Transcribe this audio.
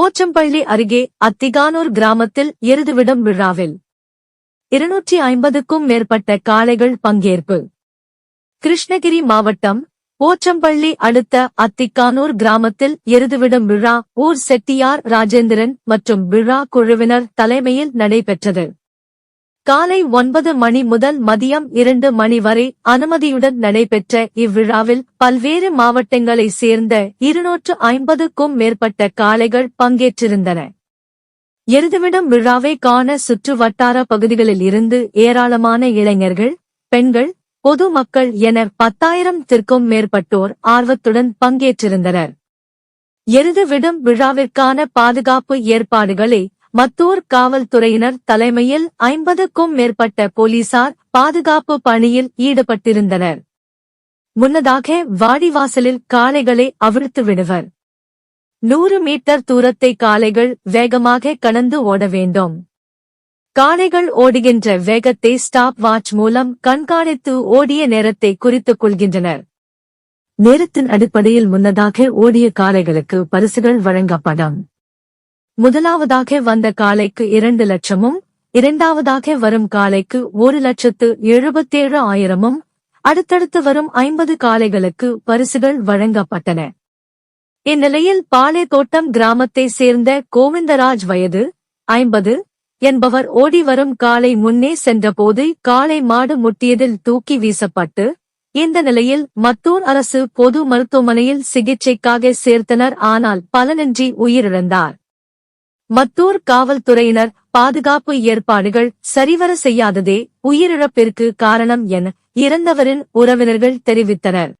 போச்சம்பள்ளி அருகே அத்திகானூர் கிராமத்தில் எருதுவிடும் விழாவில் இருநூற்றி ஐம்பதுக்கும் மேற்பட்ட காளைகள் பங்கேற்பு. கிருஷ்ணகிரி மாவட்டம் போச்சம்பள்ளி அடுத்த அத்திக்கானூர் கிராமத்தில் எருதுவிடும் விழா ஊர் செட்டியார் ராஜேந்திரன் மற்றும் விழா குழுவினர் தலைமையில் நடைபெற்றது. காலை ஒன்பது மணி முதல் மதியம் இரண்டு மணி வரை அனுமதியுடன் நடைபெற்ற இவ்விழாவில் பல்வேறு மாவட்டங்களைச் சேர்ந்த இருநூற்று ஐம்பதுக்கும் மேற்பட்ட காளைகள் பங்கேற்றிருந்தன. எருதுவிடும் விழாவை காண சுற்று வட்டார பகுதிகளில் இருந்து ஏராளமான இளைஞர்கள் பெண்கள் பொதுமக்கள் என பத்தாயிரத்திற்கும் மேற்பட்டோர் ஆர்வத்துடன் பங்கேற்றிருந்தனர். எருதுவிடும் விழாவிற்கான பாதுகாப்பு ஏற்பாடுகளை மத்தூர் காவல்துறையினர் தலைமையில் ஐம்பதுக்கும் மேற்பட்ட போலீசார் பாதுகாப்பு பணியில் ஈடுபட்டிருந்தனர். முன்னதாக வாடிவாசலில் காளைகளை அவிழ்த்து விடுவர். நூறு மீட்டர் தூரத்தை காளைகள் வேகமாக கடந்து ஓட வேண்டும். காளைகள் ஓடுகின்ற வேகத்தை ஸ்டாப் வாட்ச் மூலம் கண்காணித்து ஓடிய நேரத்தை குறித்துக் கொள்கின்றனர். நேரத்தின் அடிப்படையில் முன்னதாக ஓடிய காளைகளுக்கு பரிசுகள் வழங்கப்படும். முதலாவதாக வந்த காளைக்கு இரண்டு லட்சமும் இரண்டாவதாக வரும் காளைக்கு ஒரு லட்சத்து எழுபத்தேழு ஆயிரமும் அடுத்தடுத்து வரும் ஐம்பது காளைகளுக்கு பரிசுகள் வழங்கப்பட்டன. இந்நிலையில் பாளையத்தோட்டம் கிராமத்தை சேர்ந்த கோவிந்தராஜ் வயது ஐம்பது என்பவர் ஓடி வரும் காலை முன்னே சென்றபோது காளை மாடு முட்டியதில் தூக்கி வீசப்பட்டு இந்த நிலையில் மத்தூர் அரசு பொது மருத்துவமனையில் சிகிச்சைக்காக சேர்த்தனர். ஆனால் பலனின்றி உயிரிழந்தார். மத்தூர் காவல்துறையினர் பாதுகாப்பு ஏற்பாடுகள் சரிவர செய்யாததே உயிரிழப்பிற்கு காரணம் என இறந்தவரின் உறவினர்கள் தெரிவித்தனர்.